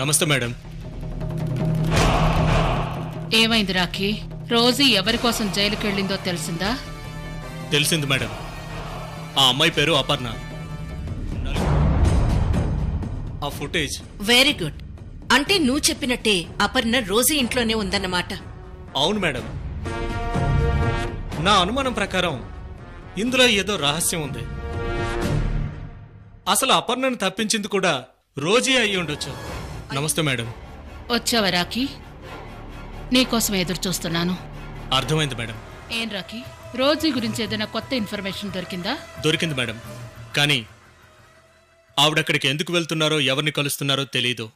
నమస్తే మేడం. ఏమైంది రాఖీ? రోజీ ఎవరి కోసం జైలుకి వెళ్ళిందో తెలిసిందా? తెలిసింది మేడం. ఆ అమ్మాయి పేరు అపర్ణ. ఆ ఫుటేజ్. Very good. అంటే నువ్వు చెప్పినట్టే అపర్ణ రోజు ఇంట్లోనే ఉందన్నమాట. అవును మేడం. నా అనుమానం ప్రకారం ఇందులో ఏదో రహస్యం ఉంది. అసలు అపర్ణను తప్పించింది కూడా రోజీ అయి ఉండొచ్చు నమస్తే మేడం. వచ్చావా రాఖీ? నీకోసం ఎదురు చూస్తున్నాను. అర్థమైంది మేడం. ఏం రాఖీ? రోజీ గురించి ఏదైనా కొత్త ఇన్ఫర్మేషన్ దొరికిందా? దొరికింది మేడం. కానీ ఆవిడక్కడికి ఎందుకు వెళ్తున్నారో ఎవరిని కలుస్తున్నారో తెలీదు.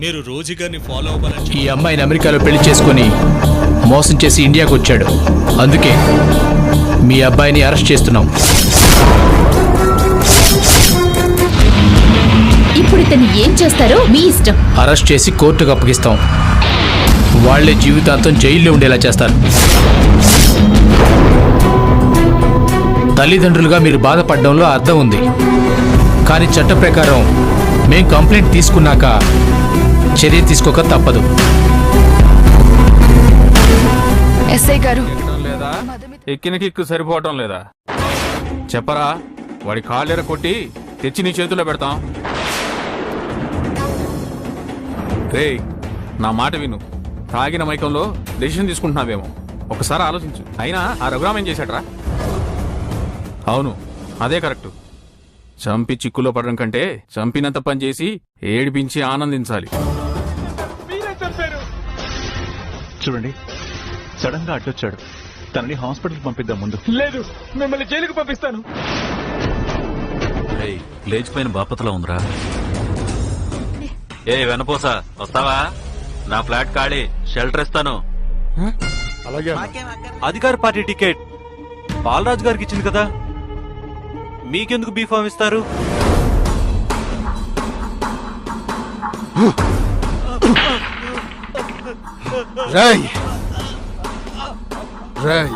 మీరు రోజీ గారిని ఫాలో అవ్వాలని ఈ అమ్మాయిని అమెరికాలో పెళ్ళి చేసుకొని మోసం చేసి ఇండియాకు వచ్చాడు. అందుకే మీ అబ్బాయిని అరెస్ట్ చేస్తున్నాం. చేస్తారో? మీ ఇష్టం. అరెస్ట్ చేసి కోర్టుకు అప్పగిస్తాం. వాళ్ళే జీవితాంతం జైల్లో ఉండేలా చేస్తారు. తల్లిదండ్రులుగా మీరు బాధపడడంలో అర్థం ఉంది. కానీ చట్ట ప్రకారం మేం కంప్లైంట్ తీసుకున్నాక చర్య తీసుకోక తప్పదు. ఎస్ఐ గారు. లేదా ఎక్కిన కిక్కు సరిపోవటం లేదా? చెప్పరా వాడి కాళ్ళెర కొట్టి తెచ్చి నీ చేతిలో పెడతాం. రేయ్ నా మాట విను. తాగిన మైకంలో డెసిషన్ తీసుకుంటున్నావేమో. ఒకసారి ఆలోచించు. అయినా ఆ రఘురామ్ ఏం చేశాడ్రా? అవును అదే కరెక్ట్. చంపి చిక్కులో పడడం కంటే చంపినంత పని చేసి ఏడిపించి ఆనందించాలి. చూడండి సడన్గా అడ్డొచ్చాడు. తనని హాస్పిటల్ పంపిద్దాం ముందు. లేదు మిమ్మల్ని జైలుకు పంపిస్తాను. లేచిపోయిన బాపతలో ఉందిరా. ఏ వెనపోసా వస్తావా? నా ఫ్లాట్ ఖాళీ షెల్టర్ ఇస్తాను. అధికార పార్టీ టికెట్. బాలరాజు గారికి ఇచ్చింది కదా? మీకెందుకు బీఫామ్ ఇస్తారు? రాయ్. రాయ్.